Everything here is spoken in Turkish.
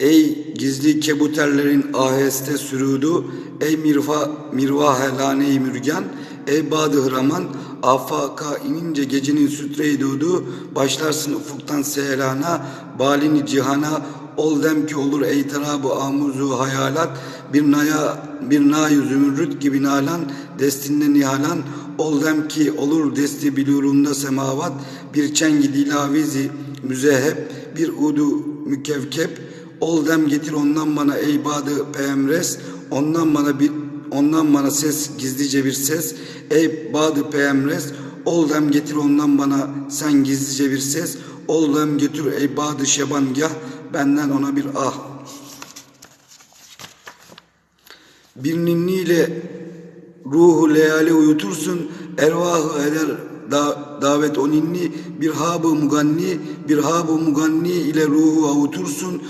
Ey gizli kebuterlerin aheste sürüdü, ey mirva, mirvah lane-i mürgen, ey badı hıraman, afaka inince gecenin sütre-i dudu, başlarsın ufuktan sehelana, balini cihana, ol dem ki olur ey tarabı amuzu hayalat, bir naya, bir nayu zümrüt gibi nalan, destinde nihalan, ol dem ki olur desti bilurunda semavat, bir çengi dilavizi müzehep, bir udu mükevkep, Ol dem getir ondan bana ey badı peemres, ondan bana bir ondan bana ses gizlice bir ses. Ey badı peemres, ol dem getir ondan bana sen gizlice bir ses. Ol dem getir ey badı şebangah, benden ona bir ah. Bir ninniyle ruhu leali uyutursun, ervahı eder da, davet o ninni, bir habı muganni, bir habı muganni ile ruhu avutursun,